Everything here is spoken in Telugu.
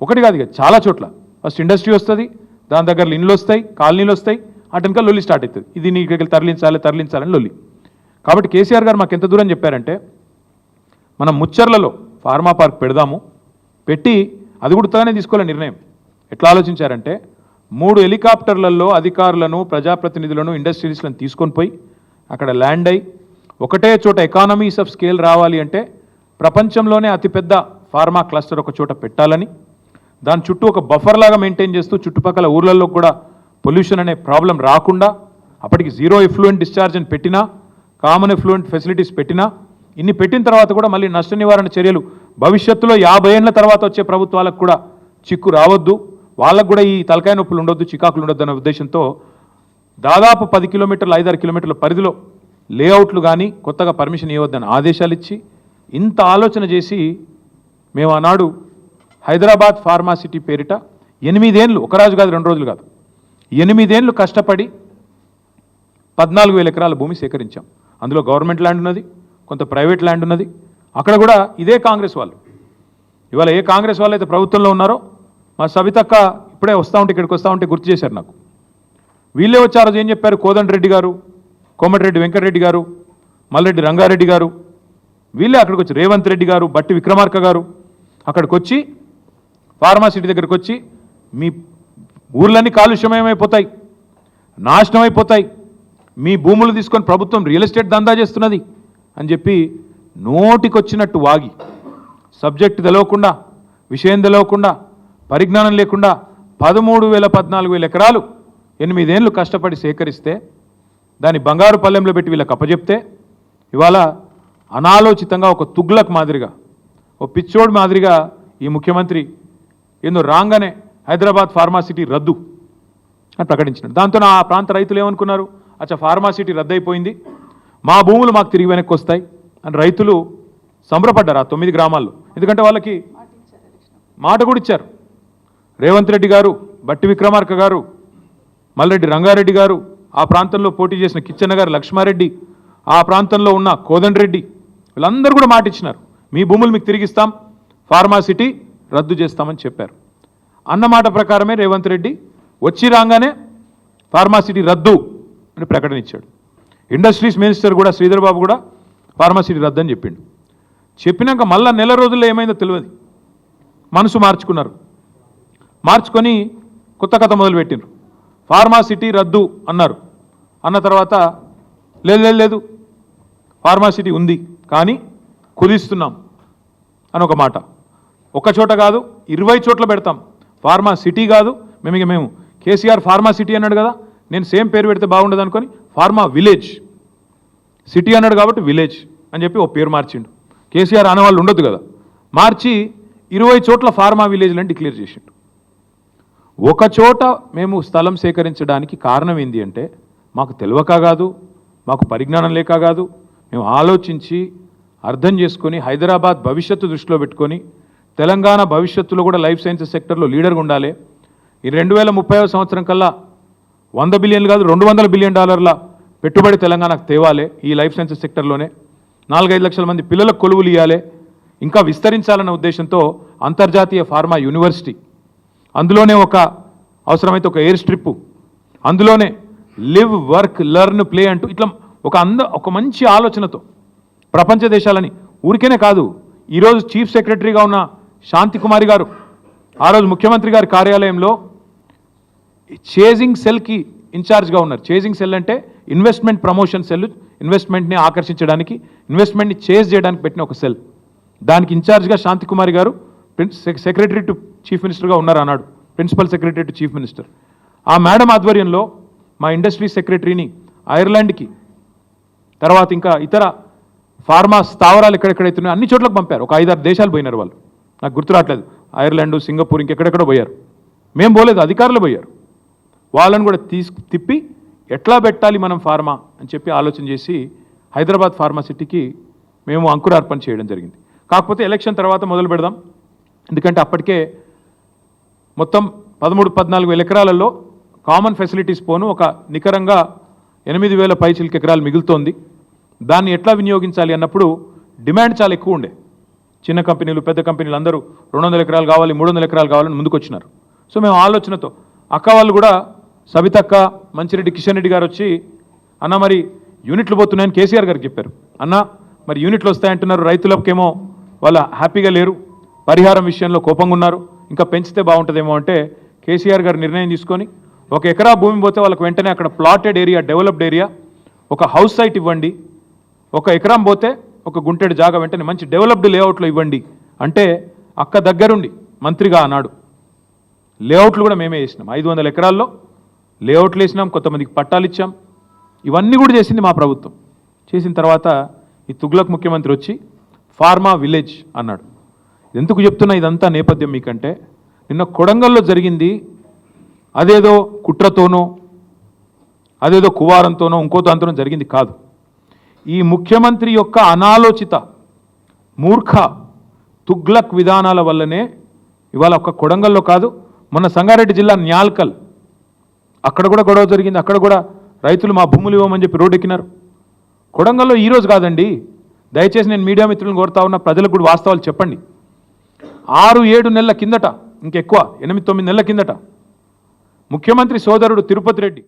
ఒకటి కాదు ఇక చాలా చోట్ల. ఫస్ట్ ఇండస్ట్రీ వస్తుంది దాని దగ్గర ఇండ్లు వస్తాయి కాలనీలు వస్తాయి అటెనక లొల్లి స్టార్ట్ అవుతుంది ఇది నీ ఇక్కడికి తరలించాలి తరలించాలని లొల్లి. కాబట్టి కేసీఆర్ గారు మాకు ఎంత దూరం చెప్పారంటే మనం ముచ్చర్లలో ఫార్మా పార్క్ పెడదాము పెట్టి అది కూడా ఉత్తగానే తీసుకోవాలి నిర్ణయం. ఎట్లా ఆలోచించారంటే మూడు హెలికాప్టర్లలో అధికారులను ప్రజాప్రతినిధులను ఇండస్ట్రీస్లను తీసుకొని పోయి అక్కడ ల్యాండ్ అయి ఒకటే చోట ఎకానమీస్ ఆఫ్ స్కేల్ రావాలి అంటే ప్రపంచంలోనే అతిపెద్ద ఫార్మా క్లస్టర్ ఒక చోట పెట్టాలని దాని చుట్టూ ఒక బఫర్ లాగా మెయింటైన్ చేస్తూ చుట్టుపక్కల ఊర్లలో కూడా పొల్యూషన్ అనే ప్రాబ్లం రాకుండా అప్పటికి జీరో ఎఫ్లూయెంట్ డిశ్చార్జ్ అని పెట్టినా కామన్ ఎఫ్లూయెంట్ ఫెసిలిటీస్ పెట్టినా ఇన్ని పెట్టిన తర్వాత కూడా మళ్ళీ నష్ట నివారణ చర్యలు భవిష్యత్తులో యాభై ఏళ్ళ తర్వాత వచ్చే ప్రభుత్వాలకు కూడా చిక్కు రావద్దు. వాళ్ళకు కూడా ఈ తలకాయ నొప్పులు ఉండొద్దు చికాకులు ఉండొద్దు అనే ఉద్దేశంతో దాదాపు పది కిలోమీటర్లు ఐదారు కిలోమీటర్ల పరిధిలో లేఅవుట్లు కానీ కొత్తగా పర్మిషన్ ఇవ్వద్దని ఆదేశాలు ఇచ్చి ఇంత ఆలోచన చేసి మేము ఆనాడు హైదరాబాద్ ఫార్మాసిటీ పేరిట ఎనిమిదేండ్లు ఒక రాజు కాదు రెండు రోజులు కాదు. ఎనిమిదేండ్లు కష్టపడి పద్నాలుగు వేల ఎకరాల భూమి సేకరించాం. అందులో గవర్నమెంట్ ల్యాండ్ ఉన్నది కొంత ప్రైవేట్ ల్యాండ్ ఉన్నది. అక్కడ కూడా ఇదే కాంగ్రెస్ వాళ్ళు. ఇవాళ ఏ కాంగ్రెస్ వాళ్ళు అయితే ప్రభుత్వంలో ఉన్నారో మా సవితక్క ఇప్పుడే వస్తూ ఉంటే ఇక్కడికి వస్తూ ఉంటే గుర్తు చేశారు నాకు. వీళ్ళే వచ్చి ఆ రోజు ఏం చెప్పారు? కోదండరెడ్డి గారు కోమటిరెడ్డి వెంకటరెడ్డి గారు మల్లెడ్డి రంగారెడ్డి గారు వీళ్ళే అక్కడికి వచ్చి రేవంత్ రెడ్డి గారు బట్టి విక్రమార్క గారు అక్కడికి వచ్చి ఫార్మాసిటీ దగ్గరకు వచ్చి మీ ఊర్లన్నీ కాలుష్యమయమైపోతాయి నాశనం అయిపోతాయి మీ భూములు తీసుకొని ప్రభుత్వం రియల్ ఎస్టేట్ దందా చేస్తున్నది అని చెప్పి నోటికొచ్చినట్టు వాగి సబ్జెక్ట్ తెలవకుండా విషయం తెలవకుండా పరిజ్ఞానం లేకుండా పదమూడు వేల పద్నాలుగు వేల ఎకరాలు ఎనిమిదేళ్ళు కష్టపడి సేకరిస్తే దాన్ని బంగారు పల్లెంలో పెట్టి వీళ్ళకి అప్పచెప్తే ఇవాళ అనాలోచితంగా ఒక తుగ్లక్ మాదిరిగా ఓ పిచ్చోడు మాదిరిగా ఈ ముఖ్యమంత్రి ఏందో రాగానే హైదరాబాద్ ఫార్మాసిటీ రద్దు అని ప్రకటించినాడు దాంతో ఆ ప్రాంత రైతులు ఏమనుకున్నారు? అచ్చా ఫార్మాసిటీ రద్దయిపోయింది. మా భూములు మాకు తిరిగి వెనక్కి వస్తాయి అని రైతులు సంబరపడ్డారు ఆ తొమ్మిది గ్రామాల్లో. ఎందుకంటే వాళ్ళకి మాట కూడా ఇచ్చారు. రేవంత్ రెడ్డి గారు బట్టి విక్రమార్క గారు మల్రెడ్డి రంగారెడ్డి గారు ఆ ప్రాంతంలో పోటీ చేసిన కిచ్చన్న గారు లక్ష్మారెడ్డి ఆ ప్రాంతంలో ఉన్న కోదండ్రెడ్డి వీళ్ళందరూ కూడా మాట ఇచ్చినారు. మీ భూములు మీకు తిరిగిస్తాం ఫార్మాసిటీ రద్దు చేస్తామని చెప్పారు. అన్నమాట ప్రకారమే రేవంత్ రెడ్డి వచ్చి రాగానే ఫార్మాసిటీ రద్దు అని ప్రకటన ఇచ్చాడు ఇండస్ట్రీస్ మినిస్టర్ కూడా శ్రీధర్ బాబు కూడా ఫార్మాసిటీ రద్దు అని చెప్పిండు. చెప్పినాక మళ్ళా నెల రోజుల్లో ఏమైందో తెలియదు. మనసు మార్చుకున్నారు. మార్చుకొని కొత్త కథ మొదలుపెట్టిండ్రు. ఫార్మాసిటీ రద్దు అన్నారు. అన్న తర్వాత లేదు లేదు లేదు ఫార్మాసిటీ ఉంది కానీ కుదిస్తున్నాం అని ఒక మాట. ఒక చోట కాదు ఇరవై చోట్ల పెడతాం. ఫార్మా సిటీ కాదు. మేము ఇక మేము కేసీఆర్ ఫార్మా సిటీ అన్నాడు కదా నేను సేమ్ పేరు పెడితే బాగుండదు అనుకొని ఫార్మా విలేజ్. సిటీ అన్నాడు కాబట్టి విలేజ్ అని చెప్పి ఓ పేరు మార్చిండు. కేసీఆర్ అనేవాళ్ళు ఉండొద్దు కదా. మార్చి ఇరవై చోట్ల ఫార్మా విలేజ్లని డిక్లేర్ చేసిండు. ఒక చోట మేము స్థలం సేకరించడానికి కారణం ఏంటి అంటే మాకు తెలియక కాదు మాకు పరిజ్ఞానం లేక కాదు. మేము ఆలోచించి అర్థం చేసుకొని హైదరాబాద్ భవిష్యత్తు దృష్టిలో పెట్టుకొని తెలంగాణ భవిష్యత్తులో కూడా లైఫ్ సైన్సెస్ సెక్టర్లో లీడర్గా ఉండాలి. ఈ రెండు వేల ముప్పై సంవత్సరం కల్లా వంద బిలియన్లు కాదు రెండు వందల బిలియన్ డాలర్ల పెట్టుబడి తెలంగాణకు తేవాలి ఈ లైఫ్ సైన్సెస్ సెక్టర్లోనే. నాలుగైదు లక్షల మంది పిల్లలకు కొలువులు ఇవ్వాలి ఇంకా విస్తరించాలన్న ఉద్దేశంతో అంతర్జాతీయ ఫార్మా యూనివర్సిటీ. అందులోనే ఒక అవసరమైతే ఒక ఎయిర్ స్ట్రిప్ అందులోనే లివ్ వర్క్ లెర్న్ ప్లే అంటూ ఇట్లా ఒక అంద ఒక మంచి ఆలోచనతో. ప్రపంచ దేశాలని ఊరికేనే కాదు ఈరోజు చీఫ్ సెక్రటరీగా ఉన్న శాంతి కుమారి గారు ఆ రోజు ముఖ్యమంత్రి గారి కార్యాలయంలో చేజింగ్ సెల్కి ఇన్ఛార్జ్గా ఉన్నారు. చేజింగ్ సెల్ అంటే ఇన్వెస్ట్మెంట్ ప్రమోషన్ సెల్ ఇన్వెస్ట్మెంట్ని ఆకర్షించడానికి ఇన్వెస్ట్మెంట్ని చేజ్ చేయడానికి పెట్టిన ఒక సెల్ దానికి ఇన్ఛార్జ్గా శాంతి కుమారి గారు సెక్రటరీ టు చీఫ్ మినిస్టర్గా ఉన్నారు అన్నాడు principal secretary to chief minister ఆ మేడం ఆధ్వర్యంలో మా ఇండస్ట్రీ సెక్రటరీని ఐర్లాండ్కి తర్వాత ఇంకా ఇతర ఫార్మా స్థావరాలు ఎక్కడెక్కడైతున్నాయో అన్ని చోట్లకు పంపారు. ఒక ఐదారు దేశాలు పోయినారు వాళ్ళు. నాకు గుర్తు రావట్లేదు. ఐర్లాండ్ సింగపూర్ ఇంకెక్కడెక్కడ పోయారు. మేము పోలేదు అధికారులు పోయారు. వాళ్ళని కూడా తీసు తిప్పి ఎట్లా పెట్టాలి మనం ఫార్మా అని చెప్పి ఆలోచన చేసి హైదరాబాద్ ఫార్మాసిటీకి మేము అంకురార్పణ చేయడం జరిగింది. కాకపోతే ఎలక్షన్ తర్వాత మొదలు పెడదాం. ఎందుకంటే అప్పటికే మొత్తం పదమూడు పద్నాలుగు వేల ఎకరాలలో కామన్ ఫెసిలిటీస్ పోను ఒక నికరంగా ఎనిమిది వేల పైచిల్కి ఎకరాలు మిగులుతోంది. దాన్ని ఎట్లా వినియోగించాలి అన్నప్పుడు డిమాండ్ చాలా ఎక్కువ ఉండే. చిన్న కంపెనీలు పెద్ద కంపెనీలు అందరూ రెండు వందల ఎకరాలు కావాలి మూడు వందల ఎకరాలు కావాలని ముందుకొచ్చినారు. సో మేము ఆలోచనతో అక్క వాళ్ళు కూడా సవితక్క మంచిరెడ్డి కిషన్ రెడ్డి గారు వచ్చి అన్న మరి యూనిట్లు పోతున్నాయని కేసీఆర్ గారికి చెప్పారు. అన్న మరి యూనిట్లు వస్తాయంటున్నారు రైతులకేమో వాళ్ళ హ్యాపీగా లేరు పరిహారం విషయంలో కోపంగా ఉన్నారు ఇంకా పెంచితే బాగుంటుందేమో అంటే కేసీఆర్ గారు నిర్ణయం తీసుకొని ఒక ఎకరా భూమి పోతే వాళ్ళకి వెంటనే అక్కడ ప్లాటెడ్ ఏరియా డెవలప్డ్ ఏరియా ఒక హౌస్ సైట్ ఇవ్వండి ఒక ఎకరం పోతే ఒక గుంటెడు జాగా వెంటనే మంచి డెవలప్డ్ లేఅవుట్లో ఇవ్వండి. అంటే అక్క దగ్గరుండి మంత్రిగా అన్నాడు. లేఅవుట్లు కూడా మేమే చేసినాం. ఐదు వందల ఎకరాల్లో లేఅవుట్లు వేసినాం కొంతమందికి పట్టాలు ఇచ్చాం. ఇవన్నీ కూడా చేసింది మా ప్రభుత్వం. చేసిన తర్వాత ఈ తుగ్లక్ ముఖ్యమంత్రి వచ్చి ఫార్మా విలేజ్ అన్నాడు. ఎందుకు చెప్తున్నా ఇదంతా నేపథ్యం మీకంటే నిన్న కొడంగల్లో జరిగింది. అదేదో కుట్రతోనో అదేదో కువారంతోనో ఇంకో దాంతోనో జరిగింది కాదు. ఈ ముఖ్యమంత్రి యొక్క అనాలోచిత మూర్ఖ తుగ్లక్ విధానాల వల్లనే ఇవాళ ఒక్క కొడంగల్లో కాదు మొన్న సంగారెడ్డి జిల్లా న్యాల్కల్. అక్కడ కూడా గొడవ జరిగింది అక్కడ కూడా రైతులు మా భూములు ఇవ్వమని చెప్పి రోడ్డు ఎక్కినారు కొడంగల్లో ఈరోజు కాదండి దయచేసి నేను మీడియా మిత్రులను కోరుతా ఉన్న ప్రజలకు కూడా వాస్తవాలు చెప్పండి. ఆరు ఏడు నెలల కిందట ఇంకెక్కువ ఎనిమిది తొమ్మిది నెలల కిందట ముఖ్యమంత్రి సోదరుడు తిరుపతి రెడ్డి